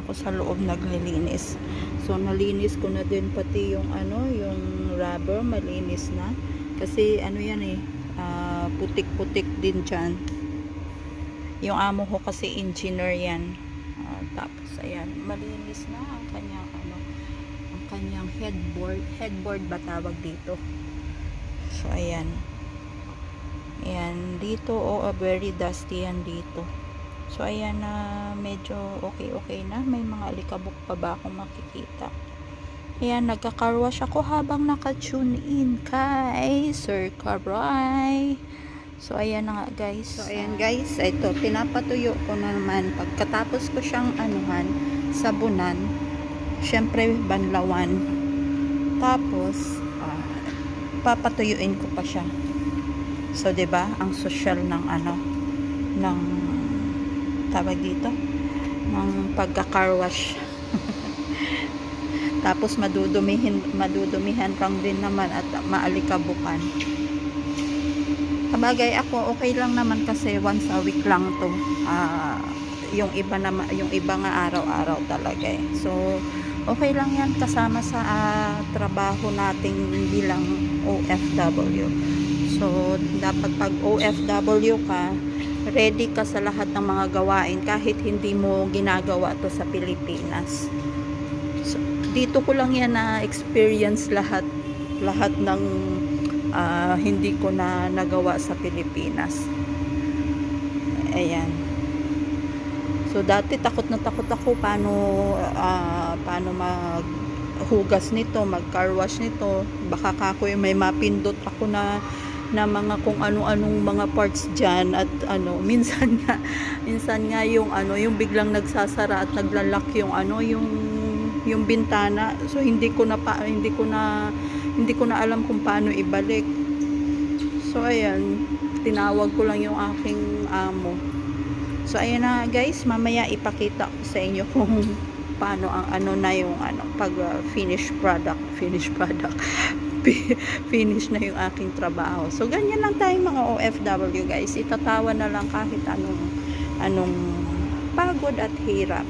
ako sa loob naglilinis. So nalinis ko na din pati yung ano, yung rubber malinis na. Kasi ano yan eh, ah, putik-putik din dyan. Yung amo ko kasi engineer yan. Ah, tapos ayan, malinis na ang kanyang ano, ang kanyang headboard. Headboard ba tawag dito? So ayan. Ayan, dito oh, very dusty yan dito. So ayan na medyo okay-okay na. May mga alikabok pa ba akong makikita. Ayan, nagkakarwash ako habang naka-tune in kay Sir Cabray. So ayan na nga guys. So ayan guys, ito pinapatuyo ko na naman pagkatapos ko siyang anuhan, sabunan. Syempre banlawan. Tapos ah, papatuyuin ko pa siya. So 'di ba, ang social ng ano ng tawag dito ng pagka-car wash. Tapos madudumihin madudumihan lang din naman at maalikabukan. Kabagay ako, okay lang naman kasi once a week lang to. Ah, yung iba na yung iba nga araw-araw talaga eh. So, okay lang yan kasama sa ah, trabaho nating bilang OFW. So, dapat pag OFW ka, ready ka sa lahat ng mga gawain kahit hindi mo ginagawa to sa Pilipinas. So, dito ko lang yan na experience lahat lahat ng ah, hindi ko na nagawa sa Pilipinas. Ayan. So dati takot na takot ako paano ah, paano maghugas nito, mag-car wash nito. Baka kako may mapindot ako na na mga kung ano-anong mga parts diyan at ano minsan nga minsan nga yung ano yung biglang nagsasara at naglalak yung ano yung yung bintana. So hindi ko na pa, hindi ko na hindi ko na alam kung paano ibalik. So ayan tinawag ko lang yung aking amo. So ayan na guys mamaya ipakita ko sa inyo kung paano ang ano na yung ano pag uh, finished product finished product finish na yung aking trabaho. So, ganyan lang tayong mga OFW guys. Itatawa na lang kahit anong, anong pagod at hirap.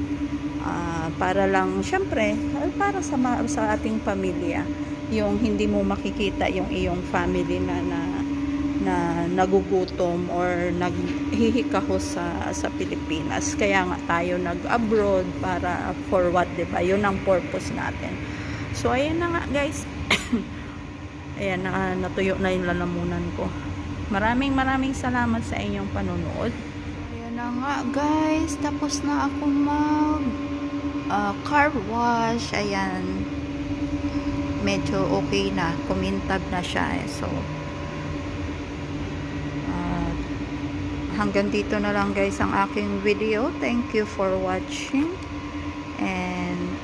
Ah, para lang, syempre, para sa, sa ating pamilya. Yung hindi mo makikita yung iyong family na, na na nagugutom or naghihikahos sa sa Pilipinas. Kaya nga tayo nag-abroad para for what, 'di ba? 'Yun ang purpose natin. So ayan na nga guys. Ayan, na, natuyo na yung lalamunan ko. Maraming maraming salamat sa inyong panonood. Ayan na nga guys, tapos na ako mag uh, car wash. Ayan. Medyo okay na. Kumintab na siya. Eh. So, uh, hanggang dito na lang guys ang aking video. Thank you for watching. And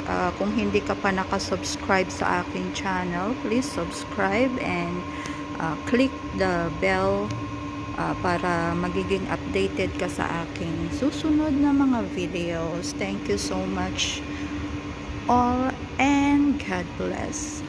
uh, kung hindi ka pa nakasubscribe sa aking channel, please subscribe and uh, click the bell uh, para magiging updated ka sa aking susunod na mga videos. Thank you so much all and God bless.